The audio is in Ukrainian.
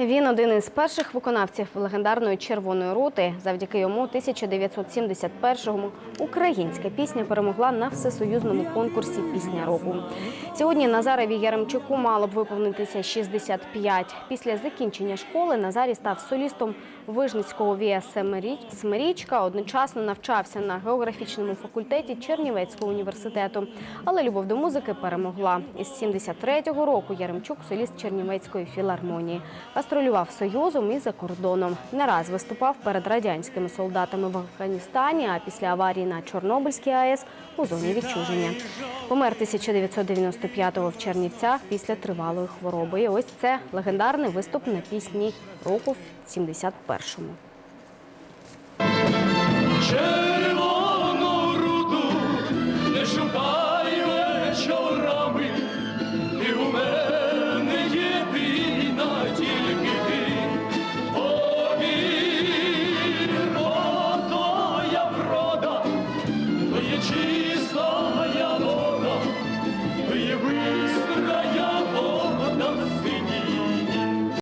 Він один із перших виконавців легендарної червоної роти. Завдяки йому 1971-му українська пісня перемогла на всесоюзному конкурсі Пісня року. Сьогодні Назареві Яремчуку мало б виповнитися 65. Після закінчення школи Назарій став солістом Вижницького ВІА «Семиріч- Семирічка. Одночасно навчався на географічному факультеті Чернівецького університету. Але любов до музики перемогла. Із 73-го року Яремчук соліст Чернівецької філармонії. Гастролював Союзом і за кордоном. Не раз виступав перед радянськими солдатами в Афганістані, а після аварії на Чорнобильській АЕС у зоні відчуження. Помер 1995-го в Чернівцях після тривалої хвороби. І ось це легендарний виступ на пісні року в 71-му. Чернівці